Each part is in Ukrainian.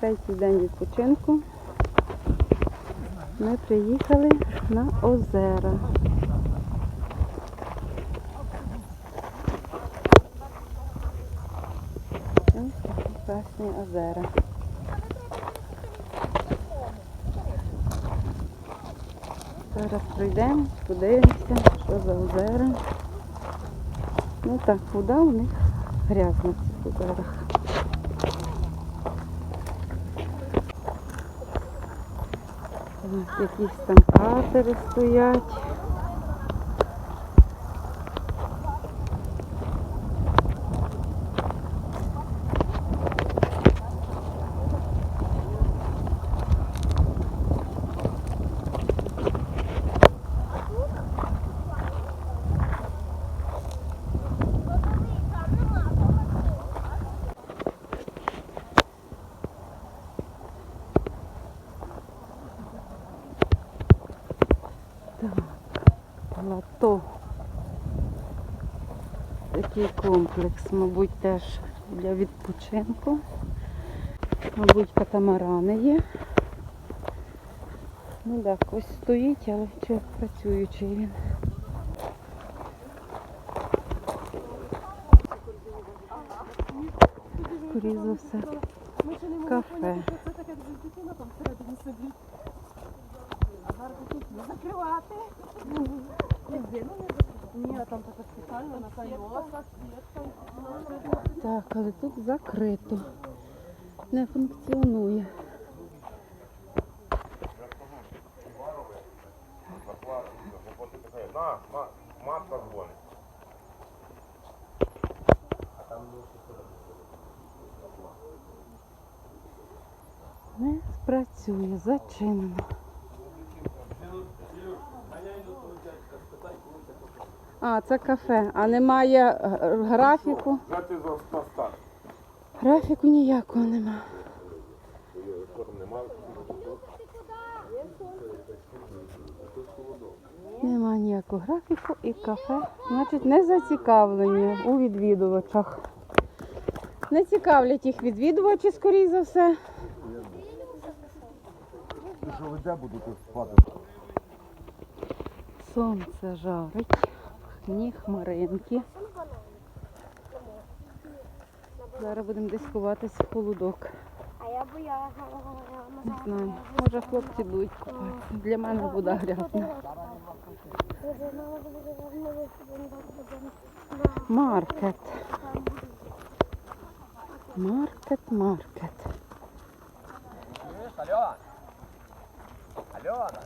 третій день відпочинку. Ми приїхали на озера. Ось озера. Зараз пройдемо, подивимося, що за озера. Ну так, вода у них грязна в цих озерах. Якісь там катери стоять. Такий комплекс, мабуть, теж для відпочинку. Мабуть, катамарани є. Ну так, ось стоїть, але чи працюючий він. Скоріше за все. Кафе. Закривати. Ні, там така спеціальна на клітка. Так, але тут закрито. Не функціонує. На, ма- матка дзвонить. Не спрацює, зачинено. А, це кафе, а немає е, графіку. Графіку ніякого нема. Нема ніякого графіку і кафе. Значить, не зацікавлені у відвідувачах. Не цікавлять їх відвідувачі, скоріш за все. Що ви де будете спати? Сонце жарить, ні хмаринки. Зараз будемо десь ховатись в холодок. А я боялася. Не знаю. Може хлопці будуть купатися. Для мене вода грязна. Маркет. Маркет, маркет. Альона! Альона!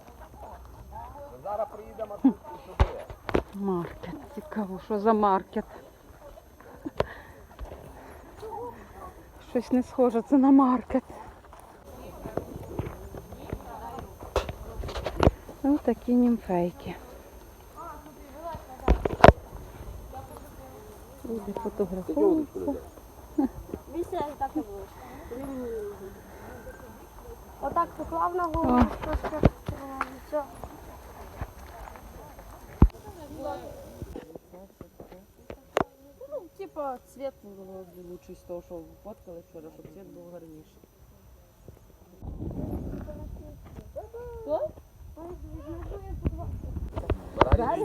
Зараз приїдемо тут сюди. Маркет. Цікаво, що за маркет. Щось не схоже, це на маркет. Ось такі німфейки. Люди фотографуються. Більше так не було. Отак поклав на голову, все. Типа, цвет лучший з того, що фоткали вчора, щоб цвет був гарніший.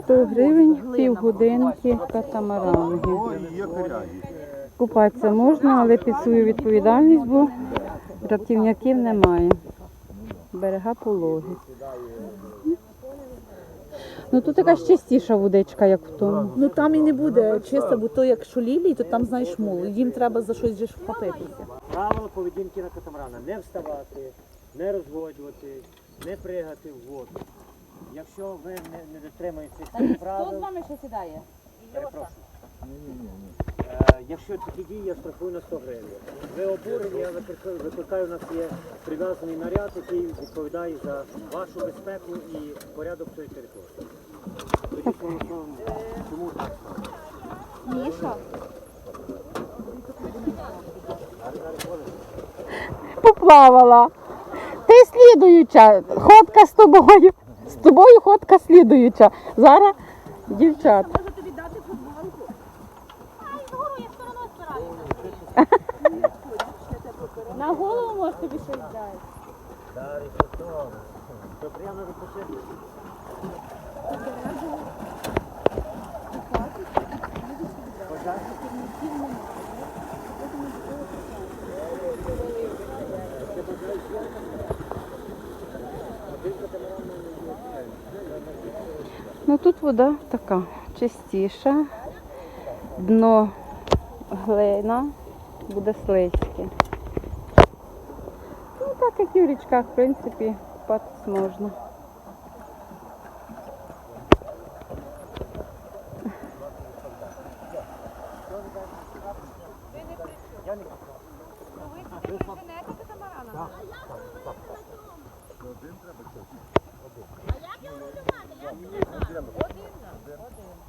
100 гривень півгодинки катамаранги. Купатися можна, але під свою відповідальність, бо рятівників немає. Берега пологи. Ну тут якась чистіша водичка, як в тому. Ну там і не буде чисто, бо то якщо лілії, то там знаєш мул. Їм треба за щось же ж вхопитися. Правила поведінки на катамарана не вставати, не розводювати, не пригати в воду. Якщо ви не, не дотримуєтеся цих правил, вами ще сідає? перепрошую. Е, якщо такі дії, я штрафую на 100 гривень. Ви обурені, я викликаю, у нас є прив'язаний наряд, який відповідає за вашу безпеку і порядок цієї території. Тоді слово чому так? Міша. Поплавала. Ти слідуюча. Ходка з тобою. З тобою ходка слідуюча. Зараз дівчат. На голову може тобі щось дати. Дарі, що то? То приємно відпочити. Ну тут вода така чистіша, дно глина, буде слизьке. І в річках, в принципі, купатись можна.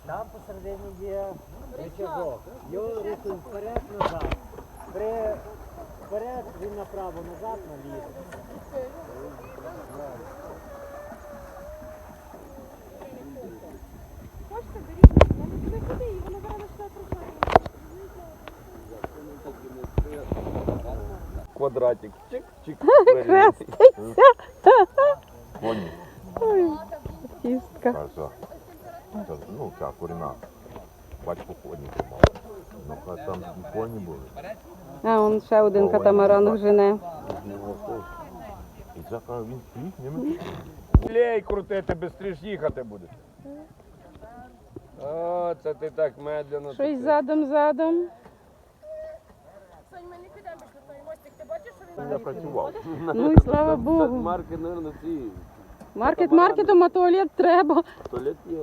Там посередині є рычажок. Його рухаємо вперед, назад. При вперед, він направо, назад, наліво. Квадратик. Чик-чик. Коні. Чистка. А що? Ну, ця коріна. Батько коні тримав. Ну, хай там і коні були. А он ще один катамаран жене. І це каже, він стоїть, ними. Лей крутити, швидше їхати будеш. О, це ти так медленно. Щось тут. задом задом. Я працював. Ну і слава Богу. Марки, мабуть, ці. Маркет маркетом, а туалет треба. Туалет є.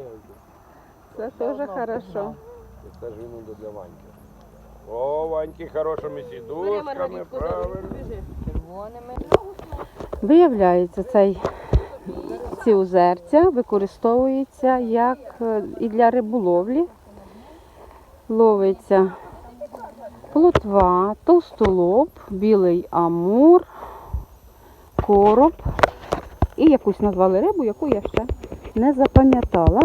Це теж хорошо. Це ж він буде для Ваньки. О, Ваньки хорошими сідушками, правильно. Виявляється, цей, ці озерця використовуються як е, і для риболовлі. Ловиться плотва, товстолоб, білий амур, короб і якусь назвали рибу, яку я ще не запам'ятала.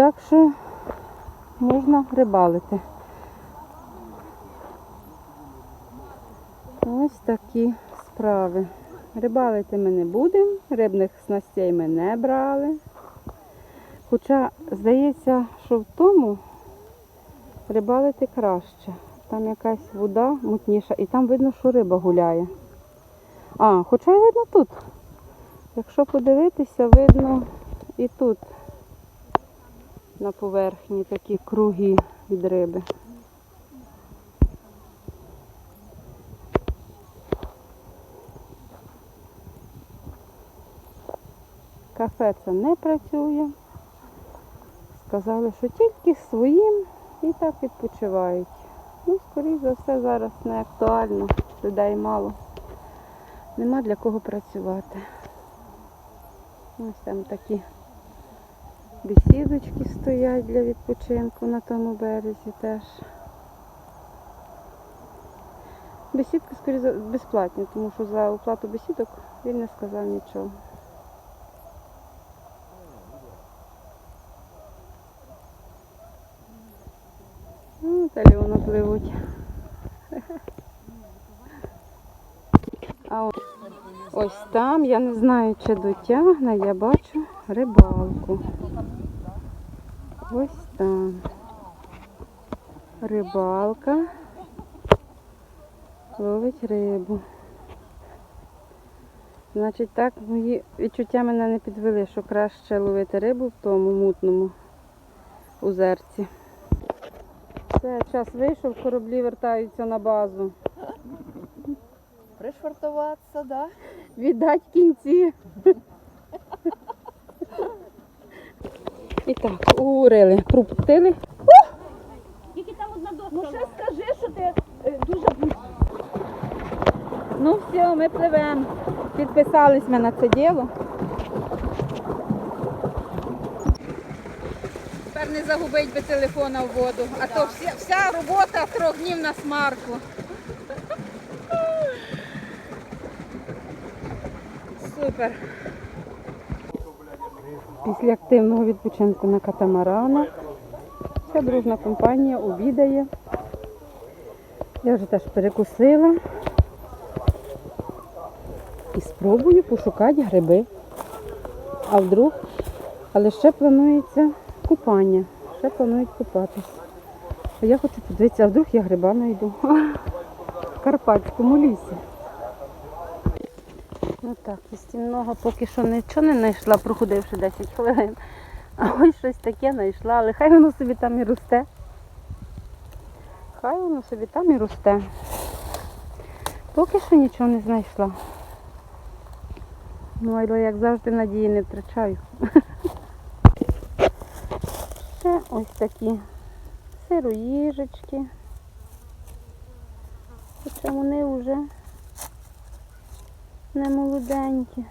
Так що можна рибалити. Ось такі справи. Рибалити ми не будемо, рибних снастей ми не брали. Хоча, здається, що в тому рибалити краще. Там якась вода мутніша і там видно, що риба гуляє. А, хоча й видно тут. Якщо подивитися, видно і тут на поверхні такі круги від риби. Кафе це не працює. Сказали, що тільки своїм і так відпочивають. Ну, скоріш за все, зараз не актуально, людей мало. Нема для кого працювати. Ось там такі бесідочки стоять для відпочинку на тому березі теж. Бесідки, скоріше, безплатні, тому що за оплату бесідок він не сказав нічого. Ну, та Леона пливуть. А ось, ось там, я не знаю, чи дотягне, я бачу рибалку. Ось там. Рибалка. Ловить рибу. Значить, так мої відчуття мене не підвели, що краще ловити рибу в тому мутному озерці. Все, час вийшов, кораблі вертаються на базу. Пришвартуватися, да? Віддать кінці. І так, угорили, пропустили. Ну ще скажи, що ти е, дуже Ну все, ми пливемо. Підписались ми на це діло. Тепер не загубить би телефона в воду, а то вся, вся робота трьох днів на смарку. Супер. Після активного відпочинку на катамаранах вся дружна компанія обідає. Я вже теж перекусила. І спробую пошукати гриби. А вдруг, але ще планується купання. Ще планують купатись. А я хочу подивитися, а вдруг я гриба знайду. В Карпатському лісі. Ну так, істинного поки що нічого не знайшла, проходивши 10 хвилин. А ось щось таке знайшла, але хай воно собі там і росте. Хай воно собі там і росте. Поки що нічого не знайшла. Ну, але як завжди надії не втрачаю. Ще ось такі сироїжечки. Хоча вони вже не молоденькі.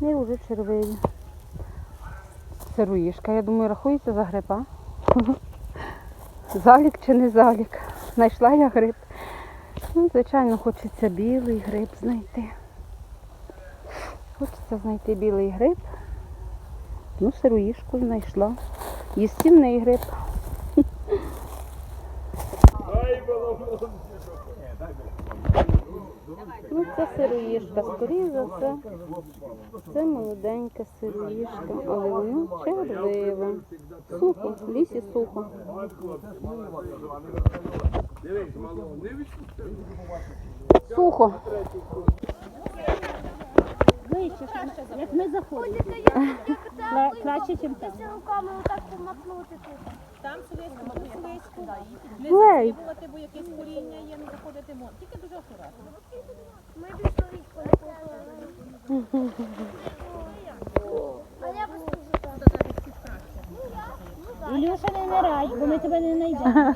Не вже червиві. Сироїжка, я думаю, рахується за гриба. Залік чи не залік? Знайшла я гриб. Ну, звичайно, хочеться білий гриб знайти. Хочеться знайти білий гриб. Ну, сироїжку знайшла. Їстівний гриб. Ну, це сироїжка, скоріше за все. Це молоденька сироїжка, але воно червиве. Сухо, в лісі сухо. Сухо. Як ми заходимо. Краще, ніж там. руками отак помахнути тут. Там совєтська, тут совєтська. Не закидувати, бо якесь коріння є, не заходити можна. Тільки дуже акуратно. Ми пішли поплили. А я без Ілюша, не нирай, бо ми тебе не знайдемо.